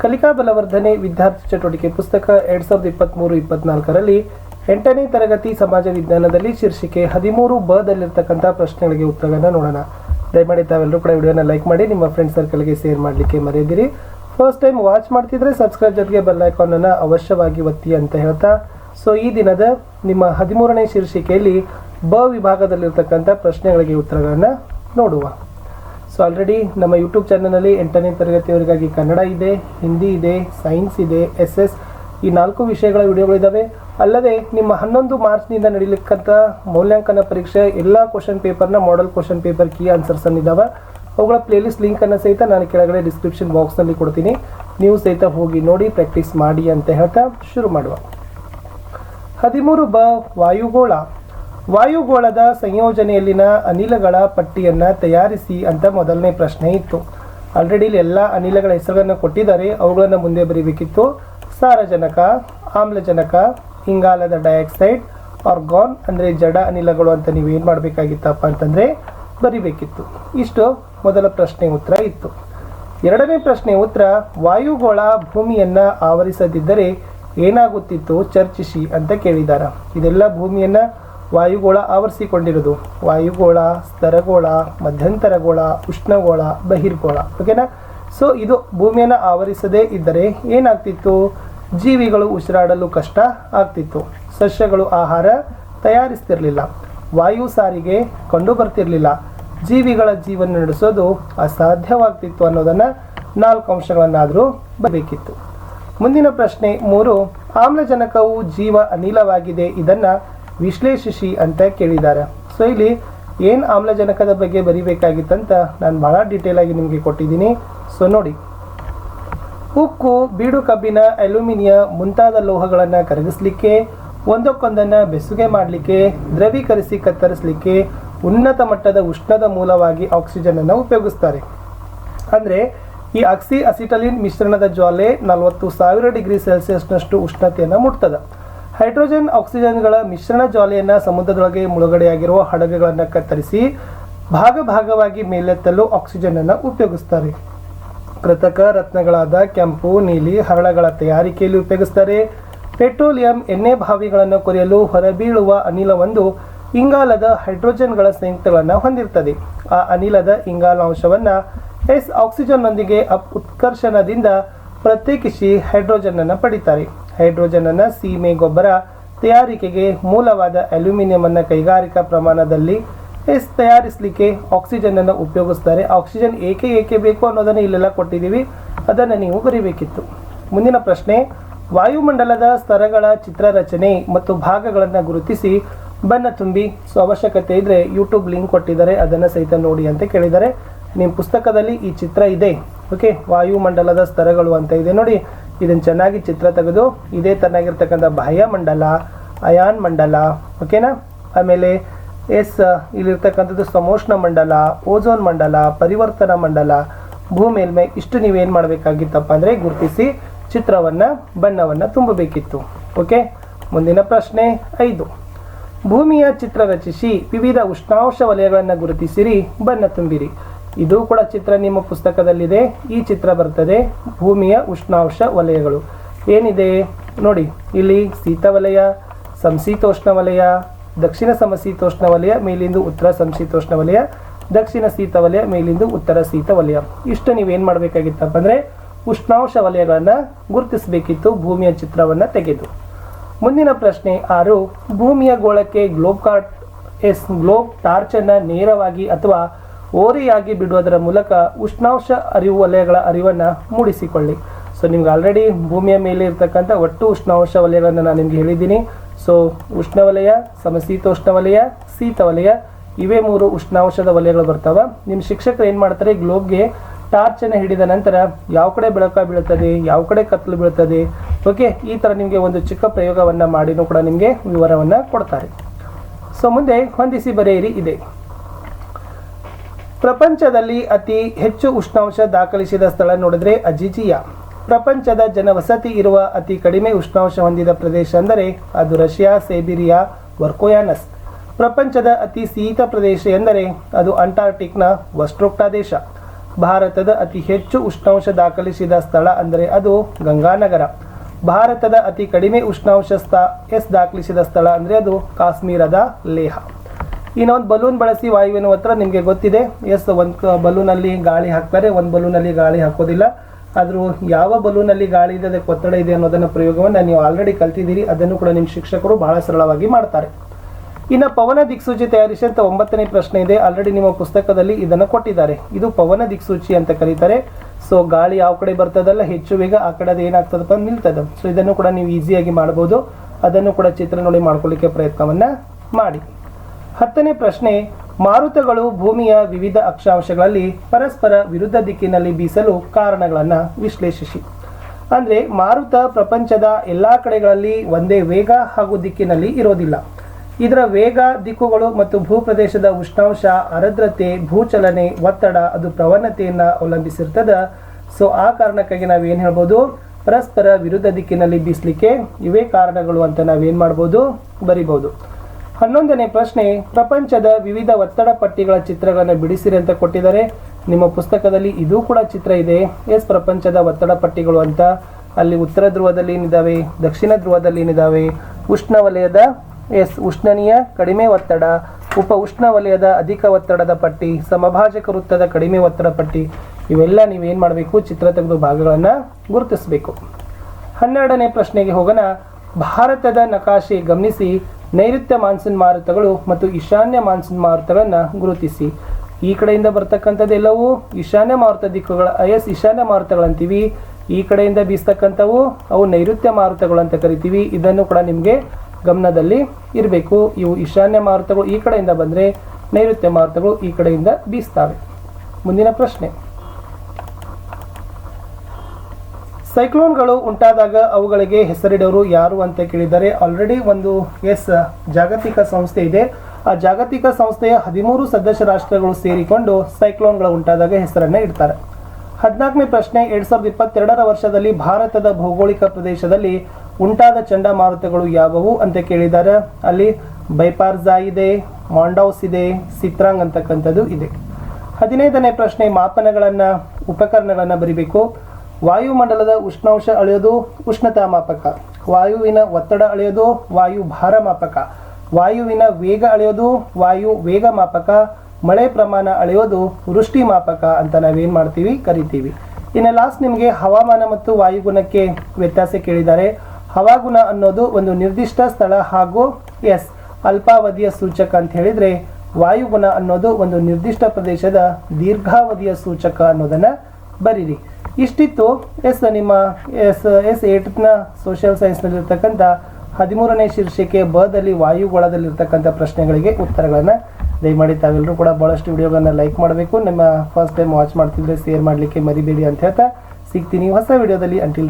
ಕಲಿಕಾ ಬಲವರ್ಧನೆ ವಿದ್ಯಾರ್ಥಿ ಚಟುವಟಿಕೆ ಪುಸ್ತಕ ಎರಡ್ ಸಾವಿರದ ಇಪ್ಪತ್ತ್ಮೂರು ಇಪ್ಪತ್ನಾಲ್ಕರಲ್ಲಿ ಎಂಟನೇ ತರಗತಿ ಸಮಾಜ ವಿಜ್ಞಾನದಲ್ಲಿ ಶೀರ್ಷಿಕೆ ಹದಿಮೂರು ಬ ದಲ್ಲಿರ್ತಕ್ಕಂಥ ಪ್ರಶ್ನೆಗಳಿಗೆ ಉತ್ತರಗಳನ್ನು ನೋಡೋಣ. ದಯಮಾಡಿ ತಾವೆಲ್ಲರೂ ಕೂಡ ವಿಡಿಯೋನ ಲೈಕ್ ಮಾಡಿ, ನಿಮ್ಮ ಫ್ರೆಂಡ್ ಸರ್ಕಲ್ಗೆ ಶೇರ್ ಮಾಡಲಿಕ್ಕೆ ಮರೆಯದಿರಿ. ಫಸ್ಟ್ ಟೈಮ್ ವಾಚ್ ಮಾಡ್ತಿದ್ರೆ ಸಬ್ಸ್ಕ್ರೈಬ್ ಜೊತೆಗೆ ಬೆಲ್ ಐಕಾನನ್ನು ಅವಶ್ಯವಾಗಿ ಒತ್ತಿ ಅಂತ ಹೇಳ್ತಾ ಸೊ ಈ ದಿನದ ನಿಮ್ಮ ಹದಿಮೂರನೇ ಶೀರ್ಷಿಕೆಯಲ್ಲಿ ಬ ವಿಭಾಗದಲ್ಲಿರ್ತಕ್ಕಂಥ ಪ್ರಶ್ನೆಗಳಿಗೆ ಉತ್ತರಗಳನ್ನು ನೋಡುವ. ಸೊ ಆಲ್ರೆಡಿ ನಮ್ಮ ಯೂಟ್ಯೂಬ್ ಚಾನಲಲ್ಲಿ ಎಂಟನೇ ತರಗತಿಯವರಿಗಾಗಿ ಕನ್ನಡ ಇದೆ, ಹಿಂದಿ ಇದೆ ಸೈನ್ಸ್ ಇದೆ ಎಸ್ ಎಸ್ ಈ ನಾಲ್ಕು ವಿಷಯಗಳ ವಿಡಿಯೋಗಳಿದ್ದಾವೆ ಅಲ್ಲದೆ ನಿಮ್ಮ ಹನ್ನೊಂದು ಮಾರ್ಚ್ನಿಂದ ನಡೀಲಿಕ್ಕಂಥ ಮೌಲ್ಯಾಂಕನ ಪರೀಕ್ಷೆ, ಎಲ್ಲ ಕ್ವಶನ್ ಪೇಪರ್ನ model question paper key answers ಅನ್ನಿದ್ದಾವೆ ಅವುಗಳ ಪ್ಲೇಲಿಸ್ಟ್ ಲಿಂಕನ್ನು ಸಹಿತ ನಾನು ಕೆಳಗಡೆ ಡಿಸ್ಕ್ರಿಪ್ಷನ್ ಬಾಕ್ಸ್ನಲ್ಲಿ ಕೊಡ್ತೀನಿ. ನೀವು ಸಹಿತ ಹೋಗಿ ನೋಡಿ ಪ್ರಾಕ್ಟೀಸ್ ಮಾಡಿ ಅಂತ ಹೇಳ್ತಾ ಶುರು ಮಾಡುವ. ಹದಿಮೂರು ಬ ವಾಯುಗೋಳ. ವಾಯುಗೋಳದ ಸಂಯೋಜನೆಯಲ್ಲಿನ ಅನಿಲಗಳ ಪಟ್ಟಿಯನ್ನು ತಯಾರಿಸಿ ಅಂತ ಮೊದಲನೇ ಪ್ರಶ್ನೆ ಇತ್ತು. ಆಲ್ರೆಡಿ ಇಲ್ಲಿ ಎಲ್ಲ ಅನಿಲಗಳ ಹೆಸರುಗಳನ್ನು ಕೊಟ್ಟಿದ್ದಾರೆ. ಅವುಗಳನ್ನು ಮುಂದೆ ಬರೀಬೇಕಿತ್ತು ಸಾರಜನಕ, ಆಮ್ಲಜನಕ, ಇಂಗಾಲದ ಡೈಆಕ್ಸೈಡ್, ಆರ್ಗಾನ್ ಅಂದರೆ ಜಡ ಅನಿಲಗಳು ಅಂತ ನೀವು ಏನು ಮಾಡಬೇಕಾಗಿತ್ತಪ್ಪ ಅಂತಂದರೆ ಬರಿಬೇಕಿತ್ತು. ಇಷ್ಟು ಮೊದಲ ಪ್ರಶ್ನೆ ಉತ್ತರ ಇತ್ತು. ಎರಡನೇ ಪ್ರಶ್ನೆ ಉತ್ತರ, ವಾಯುಗೋಳ ಭೂಮಿಯನ್ನು ಆವರಿಸದಿದ್ದರೆ ಏನಾಗುತ್ತಿತ್ತು? ಚರ್ಚಿಸಿ ಅಂತ ಕೇಳಿದ್ದಾರೆ ಇದೆಲ್ಲ ಭೂಮಿಯನ್ನು ವಾಯುಗೋಳ ಆವರಿಸಿಕೊಂಡಿರೋದು ವಾಯುಗೋಳ, ಸ್ತರಗೋಳ, ಮಧ್ಯಂತರಗೋಳ, ಉಷ್ಣಗೋಳ, ಬಹಿರ್ಗೋಳ. ಓಕೆನಾ ಸೊ ಇದು ಭೂಮಿಯನ್ನು ಆವರಿಸದೇ ಇದ್ದರೆ ಏನಾಗ್ತಿತ್ತು? ಜೀವಿಗಳು ಉಸಿರಾಡಲು ಕಷ್ಟ ಆಗ್ತಿತ್ತು. ಸಸ್ಯಗಳು ಆಹಾರ ತಯಾರಿಸ್ತಿರಲಿಲ್ಲ. ವಾಯು ಸಾರಿಗೆ ಕಂಡು ಬರ್ತಿರಲಿಲ್ಲ ಜೀವಿಗಳ ಜೀವನ ನಡೆಸೋದು ಅಸಾಧ್ಯವಾಗ್ತಿತ್ತು ಅನ್ನೋದನ್ನು ನಾಲ್ಕು ಅಂಶಗಳನ್ನಾದರೂ ಬರಬೇಕಿತ್ತು. ಮುಂದಿನ ಪ್ರಶ್ನೆ ಮೂರು, ಆಮ್ಲಜನಕವು ಜೀವ ಅನಿಲವಾಗಿದೆ. ಇದನ್ನು ವಿಶ್ಲೇಷಿಸಿ ಅಂತ ಕೇಳಿದ್ದಾರೆ. ಸೊ ಇಲ್ಲಿ ಏನು ಆಮ್ಲಜನಕದ ಬಗ್ಗೆ ಬರಿಬೇಕಾಗಿತ್ತಂತ ನಾನು ಭಾಳ ಡೀಟೇಲ್ ಆಗಿ ನಿಮಗೆ ಕೊಟ್ಟಿದ್ದೀನಿ. ಸೊ ನೋಡಿ. ಉಕ್ಕು, ಬೀಡು ಕಬ್ಬಿನ, ಅಲ್ಯೂಮಿನಿಯಂ ಮುಂತಾದ ಲೋಹಗಳನ್ನು ಕರಗಿಸಲಿಕ್ಕೆ, ಒಂದಕ್ಕೊಂದನ್ನು ಬೆಸುಗೆ ಮಾಡಲಿಕ್ಕೆ, ದ್ರವೀಕರಿಸಿ ಕತ್ತರಿಸಲಿಕ್ಕೆ ಉನ್ನತ ಮಟ್ಟದ ಉಷ್ಣದ ಮೂಲವಾಗಿ ಆಕ್ಸಿಜನನ್ನು ಉಪಯೋಗಿಸ್ತಾರೆ. ಅಂದರೆ ಈ ಆಕ್ಸಿ ಅಸಿಟಲಿನ್ ಮಿಶ್ರಣದ ಜ್ವಾಲೆ ನಲವತ್ತು ಸಾವಿರ ಡಿಗ್ರಿ ಸೆಲ್ಸಿಯಸ್ನಷ್ಟು ಉಷ್ಣತೆಯನ್ನು ಮುಟ್ತದೆ. ಹೈಡ್ರೋಜನ್ ಆಕ್ಸಿಜನ್ಗಳ ಮಿಶ್ರಣ ಜ್ವಾಲೆಯನ್ನು ಸಮುದ್ರದೊಳಗೆ ಮುಳುಗಡೆಯಾಗಿರುವ ಹಡಗುಗಳನ್ನು ಕತ್ತರಿಸಿ ಭಾಗ ಭಾಗವಾಗಿ ಮೇಲೆತ್ತಲು ಆಕ್ಸಿಜನನ್ನು ಉಪಯೋಗಿಸ್ತಾರೆ. ಕೃತಕ ರತ್ನಗಳಾದ ಕೆಂಪು, ನೀಲಿ, ಹರಳಗಳ ತಯಾರಿಕೆಯಲ್ಲಿ ಉಪಯೋಗಿಸ್ತಾರೆ. ಪೆಟ್ರೋಲಿಯಂ, ಎಣ್ಣೆ ಬಾವಿಗಳನ್ನು ಕೊರೆಯಲು ಹೊರಬೀಳುವ ಅನಿಲವೊಂದು ಇಂಗಾಲದ ಹೈಡ್ರೋಜನ್ಗಳ ಸಂಯುಕ್ತಗಳನ್ನು ಹೊಂದಿರ್ತದೆ. ಆ ಅನಿಲದ ಇಂಗಾಲಾಂಶವನ್ನು ಎಸ್ ಆಕ್ಸಿಜನ್ನೊಂದಿಗೆ ಅಪ್ ಉತ್ಕರ್ಷಣದಿಂದ ಪ್ರತ್ಯೇಕಿಸಿ ಹೈಡ್ರೋಜನನ್ನು ಪಡಿತಾರೆ. ಹೈಡ್ರೋಜನನ್ನು ಸೀಮೆ ಗೊಬ್ಬರ ತಯಾರಿಕೆಗೆ ಮೂಲವಾದ ಅಲ್ಯೂಮಿನಿಯಂ ಅನ್ನು ಕೈಗಾರಿಕಾ ಪ್ರಮಾಣದಲ್ಲಿ ಎಸ್ ತಯಾರಿಸಲಿಕ್ಕೆ ಆಕ್ಸಿಜನ್ ಅನ್ನು ಉಪಯೋಗಿಸ್ತಾರೆ. ಆಕ್ಸಿಜನ್ ಏಕೆ ಏಕೆ ಬೇಕು ಅನ್ನೋದನ್ನು ಇಲ್ಲೆಲ್ಲ ಕೊಟ್ಟಿದ್ದೀವಿ. ಅದನ್ನು ನೀವು ಬರೀಬೇಕಿತ್ತು. ಮುಂದಿನ ಪ್ರಶ್ನೆ, ವಾಯುಮಂಡಲದ ಸ್ತರಗಳ ಚಿತ್ರರಚನೆ ಮತ್ತು ಭಾಗಗಳನ್ನು ಗುರುತಿಸಿ ಬಣ್ಣ ತುಂಬಿ. ಸೊ ಅವಶ್ಯಕತೆ ಇದ್ದರೆ ಯೂಟ್ಯೂಬ್ ಲಿಂಕ್ ಕೊಟ್ಟಿದ್ದಾರೆ. ಅದನ್ನು ಸಹಿತ ನೋಡಿ ಅಂತ ಕೇಳಿದ್ದಾರೆ. ನಿಮ್ಮ ಪುಸ್ತಕದಲ್ಲಿ ಈ ಚಿತ್ರ ಇದೆ. ಓಕೆ ವಾಯುಮಂಡಲದ ಸ್ತರಗಳು ಅಂತ ಇದೆ. ನೋಡಿ ಇದನ್ನು ಚೆನ್ನಾಗಿ ಚಿತ್ರ ತೆಗೆದು, ಇದೇ ತನ್ನಾಗಿರ್ತಕ್ಕಂಥ ಬಾಹ್ಯ ಮಂಡಲ ಅಯಾನ್ ಮಂಡಲ ಓಕೆನಾ ಆಮೇಲೆ ಎಸ್, ಇಲ್ಲಿರ್ತಕ್ಕಂಥದ್ದು ಸಮೋಷ್ಣ ಮಂಡಲ ಓಝೋನ್ ಮಂಡಲ, ಪರಿವರ್ತನಾ ಮಂಡಲ, ಭೂ ಮೇಲ್ಮೈ, ಇಷ್ಟು ನೀವೇನು ಮಾಡಬೇಕಾಗಿತ್ತಪ್ಪ ಅಂದರೆ ಗುರುತಿಸಿ ಚಿತ್ರವನ್ನು, ಬಣ್ಣವನ್ನು ತುಂಬಬೇಕಿತ್ತು. ಓಕೆ ಮುಂದಿನ ಪ್ರಶ್ನೆ ಐದು. ಭೂಮಿಯ ಚಿತ್ರ ರಚಿಸಿ, ವಿವಿಧ ಉಷ್ಣಾಂಶ ವಲಯಗಳನ್ನು ಗುರುತಿಸಿರಿ, ಬಣ್ಣ ತುಂಬಿರಿ. ಇದು ಕೂಡ ಚಿತ್ರ ನಿಮ್ಮ ಪುಸ್ತಕದಲ್ಲಿದೆ. ಈ ಚಿತ್ರ ಬರ್ತದೆ ಭೂಮಿಯ ಉಷ್ಣಾಂಶ ವಲಯಗಳು. ಏನಿದೆ? ನೋಡಿ, ಇಲ್ಲಿ ಶೀತ ವಲಯ ಸಂಶೀತೋಷ್ಣ ವಲಯ, ದಕ್ಷಿಣ ಸಮಶೀತೋಷ್ಣ ವಲಯ, ಮೇಲಿಂದು ಉತ್ತರ ಸಂಶೀತೋಷ್ಣ ವಲಯ, ದಕ್ಷಿಣ ಶೀತ ವಲಯ, ಮೇಲಿಂದು ಉತ್ತರ ಶೀತ ವಲಯ. ಇಷ್ಟು ನೀವೇನು ಮಾಡಬೇಕಾಗಿತ್ತಪ್ಪ ಅಂದರೆ ಉಷ್ಣಾಂಶ ವಲಯಗಳನ್ನು ಗುರುತಿಸಬೇಕಿತ್ತು, ಭೂಮಿಯ ಚಿತ್ರವನ್ನು ತೆಗೆದು. ಮುಂದಿನ ಪ್ರಶ್ನೆ ಆರು, ಭೂಮಿಯ ಗೋಳಕ್ಕೆ ಗ್ಲೋಬ್ ಕಾರ್ಟ್, ಎಸ್, ಗ್ಲೋಬ್ ಟಾರ್ಚನ್ನು ನೇರವಾಗಿ ಅಥವಾ ಓರೆಯಾಗಿ ಬಿಡುವುದರ ಮೂಲಕ ಉಷ್ಣಾಂಶ ಅರಿವು ವಲಯಗಳ ಅರಿವನ್ನು ಮೂಡಿಸಿಕೊಳ್ಳಿ. ಸೊ ನಿಮ್ಗೆ ಆಲ್ರೆಡಿ ಭೂಮಿಯ ಮೇಲೆ ಇರತಕ್ಕಂಥ ಒಟ್ಟು ಉಷ್ಣಾಂಶ ವಲಯಗಳನ್ನು ನಾನು ನಿಮಗೆ ಹೇಳಿದ್ದೀನಿ. ಸೊ ಉಷ್ಣವಲಯ ಸಮಶೀತೋಷ್ಣ ವಲಯ, ಶೀತ ವಲಯ, ಇವೇ ಮೂರು ಉಷ್ಣಾಂಶದ ವಲಯಗಳು ಬರ್ತಾವೆ. ನಿಮ್ಮ ಶಿಕ್ಷಕರು ಏನು ಮಾಡ್ತಾರೆ ಗ್ಲೋಬ್ಗೆ ಟಾರ್ಚನ್ನು ಹಿಡಿದ ನಂತರ ಯಾವ ಕಡೆ ಬೆಳಕ ಬೀಳುತ್ತದೆ ಯಾವ ಕಡೆ ಕತ್ತಲು ಬೀಳುತ್ತದೆ ಓಕೆ ಈ ಥರ ನಿಮಗೆ ಒಂದು ಚಿಕ್ಕ ಪ್ರಯೋಗವನ್ನು ಮಾಡಿನೂ ಕೂಡ ನಿಮಗೆ ವಿವರವನ್ನು ಕೊಡ್ತಾರೆ. ಸೊ ಮುಂದೆ ಹೊಂದಿಸಿ ಬರೆಯಿರಿ ಇದೆ. ಪ್ರಪಂಚದಲ್ಲಿ ಅತಿ ಹೆಚ್ಚು ಉಷ್ಣಾಂಶ ದಾಖಲಿಸಿದ ಸ್ಥಳ ನೋಡಿದ್ರೆ ಅಜಿಜಿಯಾ. ಪ್ರಪಂಚದ ಜನವಸತಿ ಇರುವ ಅತಿ ಕಡಿಮೆ ಉಷ್ಣಾಂಶ ಹೊಂದಿದ ಪ್ರದೇಶ ಅಂದರೆ ಅದು ರಷ್ಯಾ, ಸೇಬಿರಿಯಾ, ವರ್ಕೋಯಾನಸ್. ಪ್ರಪಂಚದ ಅತಿ ಶೀತ ಪ್ರದೇಶ ಎಂದರೆ ಅದು ಅಂಟಾರ್ಟಿಕ್ನ ವಸ್ಟ್ರೋಕ್ಟಾ ದೇಶ. ಭಾರತದ ಅತಿ ಹೆಚ್ಚು ಉಷ್ಣಾಂಶ ದಾಖಲಿಸಿದ ಸ್ಥಳ ಅಂದರೆ ಅದು ಗಂಗಾನಗರ. ಭಾರತದ ಅತಿ ಕಡಿಮೆ ಉಷ್ಣಾಂಶ ಸ್ಥ ಎಸ್ ದಾಖಲಿಸಿದ ಸ್ಥಳ ಅಂದರೆ ಅದು ಕಾಶ್ಮೀರದ ಲೇಹ. ಇನ್ನು ಒಂದು ಬಲೂನ್ ಬಳಸಿ ವಾಯುವಿನ ಹತ್ರ ನಿಮಗೆ ಗೊತ್ತಿದೆ. ಎಸ್, ಒಂದು ಬಲೂನಲ್ಲಿ ಗಾಳಿ ಹಾಕ್ತಾರೆ, ಒಂದು ಬಲೂನಲ್ಲಿ ಗಾಳಿ ಹಾಕೋದಿಲ್ಲ. ಆದರೂ ಯಾವ ಬಲೂನಲ್ಲಿ ಗಾಳಿ ಇದೆ, ಅದಕ್ಕೆ ಒತ್ತಡ ಇದೆ ಅನ್ನೋದನ್ನು ಪ್ರಯೋಗವನ್ನು ನೀವು ಆಲ್ರೆಡಿ ಕಲ್ತಿದ್ದೀರಿ. ಅದನ್ನು ಕೂಡ ನಿಮ್ಮ ಶಿಕ್ಷಕರು ಬಹಳ ಸರಳವಾಗಿ ಮಾಡ್ತಾರೆ. ಇನ್ನು ಪವನ ದಿಕ್ಸೂಚಿ ತಯಾರಿಸಿ ಅಂತ ಒಂಬತ್ತನೇ ಪ್ರಶ್ನೆ ಇದೆ. ಆಲ್ರೆಡಿ ನಿಮ್ಮ ಪುಸ್ತಕದಲ್ಲಿ ಇದನ್ನು ಕೊಟ್ಟಿದ್ದಾರೆ. ಇದು ಪವನ ದಿಕ್ಸೂಚಿ ಅಂತ ಕರೀತಾರೆ. ಸೊ ಗಾಳಿ ಯಾವ ಕಡೆ ಬರ್ತದಲ್ಲ, ಹೆಚ್ಚು ವೇಗ ಆ ಕಡೆ ಅದು ಏನಾಗ್ತದಪ್ಪ ನಿಲ್ತದೆ. ಸೊ ಇದನ್ನು ಕೂಡ ನೀವು ಈಸಿಯಾಗಿ ಮಾಡ್ಬೋದು. ಅದನ್ನು ಕೂಡ ಚಿತ್ರ ನೋಡಿ ಮಾಡ್ಕೊಳ್ಳಿಕ್ಕೆ ಪ್ರಯತ್ನವನ್ನ ಮಾಡಿ. ಹತ್ತನೇ ಪ್ರಶ್ನೆ, ಮಾರುತಗಳು ಭೂಮಿಯ ವಿವಿಧ ಅಕ್ಷಾಂಶಗಳಲ್ಲಿ ಪರಸ್ಪರ ವಿರುದ್ಧ ದಿಕ್ಕಿನಲ್ಲಿ ಬೀಸಲು ಕಾರಣಗಳನ್ನು ವಿಶ್ಲೇಷಿಸಿ. ಅಂದರೆ ಮಾರುತ ಪ್ರಪಂಚದ ಎಲ್ಲ ಕಡೆಗಳಲ್ಲಿ ಒಂದೇ ವೇಗ ಹಾಗೂ ದಿಕ್ಕಿನಲ್ಲಿ ಇರೋದಿಲ್ಲ. ಇದರ ವೇಗ, ದಿಕ್ಕುಗಳು ಮತ್ತು ಭೂಪ್ರದೇಶದ ಉಷ್ಣಾಂಶ, ಆರ್ದ್ರತೆ, ಭೂಚಲನೆ, ಒತ್ತಡ, ಅದು ಪ್ರವಣತೆಯನ್ನು ಅವಲಂಬಿಸಿರ್ತದ. ಸೊ ಆ ಕಾರಣಕ್ಕಾಗಿ ನಾವೇನು ಹೇಳ್ಬೋದು? ಪರಸ್ಪರ ವಿರುದ್ಧ ದಿಕ್ಕಿನಲ್ಲಿ ಬೀಸಲಿಕ್ಕೆ ಇವೇ ಕಾರಣಗಳು ಅಂತ ನಾವೇನು ಮಾಡ್ಬೋದು? ಬರಿಬಹುದು ಹನ್ನೊಂದನೇ ಪ್ರಶ್ನೆ, ಪ್ರಪಂಚದ ವಿವಿಧ ಒತ್ತಡ ಪಟ್ಟಿಗಳ ಚಿತ್ರಗಳನ್ನು ಬಿಡಿಸಿರಿ ಅಂತ ಕೊಟ್ಟಿದ್ದಾರೆ. ನಿಮ್ಮ ಪುಸ್ತಕದಲ್ಲಿ ಇದು ಕೂಡ ಚಿತ್ರ ಇದೆ. ಎಸ್ ಪ್ರಪಂಚದ ಒತ್ತಡ ಪಟ್ಟಿಗಳು ಅಂತ. ಅಲ್ಲಿ ಉತ್ತರ ಧ್ರುವದಲ್ಲಿ ಏನಿದಾವೆ? ದಕ್ಷಿಣ ಧ್ರುವದಲ್ಲಿ ಏನಿದಾವೆ? ಉಷ್ಣವಲಯದ ಎಸ್ ಉಷ್ಣನೀಯ, ಕಡಿಮೆ ಒತ್ತಡ. ಉಪ ಉಷ್ಣವಲಯದ ಅಧಿಕ ಒತ್ತಡದ ಪಟ್ಟಿ. ಸಮಭಾಜಕ ವೃತ್ತದ, ಕಡಿಮೆ ಒತ್ತಡ ಪಟ್ಟಿ. ಇವೆಲ್ಲ ನೀವೇನು ಮಾಡಬೇಕು? ಚಿತ್ರ ತೆಗೆದು ಭಾಗಗಳನ್ನು ಗುರುತಿಸಬೇಕು. ಹನ್ನೆರಡನೇ ಪ್ರಶ್ನೆಗೆ ಹೋಗೋಣ. ಭಾರತದ ನಕಾಶೆ ಗಮನಿಸಿ. ನೈಋತ್ಯ ಮಾನ್ಸೂನ್ ಮಾರುತಗಳು ಮತ್ತು ಈಶಾನ್ಯ ಮಾನ್ಸೂನ್ ಮಾರುತಗಳನ್ನು ಗುರುತಿಸಿ. ಈ ಕಡೆಯಿಂದ ಬರ್ತಕ್ಕಂಥದ್ದೆಲ್ಲವೂ ಈಶಾನ್ಯ ಮಾರುತ ದಿಕ್ಕುಗಳ ಎಸ್ ಈಶಾನ್ಯ ಮಾರುತಗಳಂತೀವಿ. ಈ ಕಡೆಯಿಂದ ಬೀಸ್ತಕ್ಕಂಥವು ಅವು ನೈಋತ್ಯ ಮಾರುತಗಳು ಅಂತ ಕರಿತೀವಿ. ಇದನ್ನು ಕೂಡ ನಿಮಗೆ ಗಮನದಲ್ಲಿ ಇರಬೇಕು. ಇವು ಈಶಾನ್ಯ ಮಾರುತಗಳು ಈ ಕಡೆಯಿಂದ ಬಂದರೆ ನೈಋತ್ಯ ಮಾರುತಗಳು ಈ ಕಡೆಯಿಂದ ಬೀಸ್ತವೆ. ಮುಂದಿನ ಪ್ರಶ್ನೆ. ಸೈಕ್ಲೋನ್ಗಳು ಉಂಟಾದಾಗ ಅವುಗಳಿಗೆ ಹೆಸರಿಡೋರು ಯಾರು ಅಂತ ಕೇಳಿದರೆ ಆಲ್ರೆಡಿ ಒಂದು ಎಸ್, ಜಾಗತಿಕ ಸಂಸ್ಥೆ ಇದೆ. ಆ ಜಾಗತಿಕ ಸಂಸ್ಥೆಯ ಹದಿಮೂರು ಸದಸ್ಯ ರಾಷ್ಟ್ರಗಳು ಸೇರಿಕೊಂಡು ಸೈಕ್ಲೋನ್ಗಳು ಉಂಟಾದಾಗ ಹೆಸರನ್ನ ಇಡ್ತಾರೆ. ಹದಿನಾಲ್ಕನೇ ಪ್ರಶ್ನೆ, ಎರಡ್ ಸಾವಿರದ ಇಪ್ಪತ್ತೆರಡರ ವರ್ಷದಲ್ಲಿ ಭಾರತದ ಭೌಗೋಳಿಕ ಪ್ರದೇಶದಲ್ಲಿ ಉಂಟಾದ ಚಂಡಮಾರುತಗಳು ಯಾವುವು ಅಂತ ಕೇಳಿದ್ದಾರೆ ಅಲ್ಲಿ ಬೈಪಾರ್ಜಾ ಇದೆ, ಮಾಂಡೌಸ್ ಇದೆ, ಸಿತ್ರಾಂಗ್ ಅಂತಕ್ಕಂಥದ್ದು ಇದೆ. ಹದಿನೈದನೇ ಪ್ರಶ್ನೆ, ಮಾಪನಗಳನ್ನು, ಉಪಕರಣಗಳನ್ನು ಬರಿಬೇಕು. ವಾಯುಮಂಡಲದ ಉಷ್ಣಾಂಶ ಅಳೆಯೋದು ಉಷ್ಣತಾ ಮಾಪಕ ವಾಯುವಿನ ಒತ್ತಡ ಅಳೆಯೋದು ವಾಯು ಭಾರ ಮಾಪಕ ವಾಯುವಿನ ವೇಗ ಅಳೆಯೋದು ವಾಯು ವೇಗ ಮಾಪಕ ಮಳೆ ಪ್ರಮಾಣ ಅಳೆಯೋದು ವೃಷ್ಟಿ ಮಾಪಕ ಅಂತ ನಾವೇನು ಮಾಡ್ತೀವಿ, ಕರಿತೀವಿ. ಇನ್ನು ಲಾಸ್ಟ್ ನಿಮಗೆ ಹವಾಮಾನ ಮತ್ತು ವಾಯುಗುಣಕ್ಕೆ ವ್ಯತ್ಯಾಸ ಕೇಳಿದ್ದಾರೆ. ಹವಾಗುಣ ಅನ್ನೋದು ಒಂದು ನಿರ್ದಿಷ್ಟ ಸ್ಥಳ ಹಾಗೂ ಎಸ್, ಅಲ್ಪಾವಧಿಯ ಸೂಚಕ ಅಂತ ಹೇಳಿದರೆ ವಾಯುಗುಣ ಅನ್ನೋದು ಒಂದು ನಿರ್ದಿಷ್ಟ ಪ್ರದೇಶದ ದೀರ್ಘಾವಧಿಯ ಸೂಚಕ ಅನ್ನೋದನ್ನು ಬರೀರಿ. ಇಷ್ಟಿತ್ತು. ಎಸ್, ನಿಮ್ಮ, ಎಸ್ ಎಸ್ ಏಟ್ನ ಸೋಷಿಯಲ್ ಸೈನ್ಸ್ನಲ್ಲಿರ್ತಕ್ಕಂಥ ಹದಿಮೂರನೇ ಶೀರ್ಷಿಕೆ ಬದಲ್ಲಿ ವಾಯುಗೋಳದಲ್ಲಿರ್ತಕ್ಕಂಥ ಪ್ರಶ್ನೆಗಳಿಗೆ ಉತ್ತರಗಳನ್ನು ದಯಮಾಡಿ ತಾವೆಲ್ಲರೂ ಕೂಡ ಭಾಳಷ್ಟು ವಿಡಿಯೋಗಳನ್ನು ಲೈಕ್ ಮಾಡಬೇಕು. ನಿಮ್ಮ ಫಸ್ಟ್ ಟೈಮ್ ವಾಚ್ ಮಾಡ್ತಿದ್ರೆ ಶೇರ್ ಮಾಡಲಿಕ್ಕೆ ಮರಿಬೇಡಿ ಅಂತ ಹೇಳ್ತಾ ಸಿಗ್ತೀನಿ. ಹೊಸ ವಿಡಿಯೋದಲ್ಲಿ ಅಂಟಿಲ್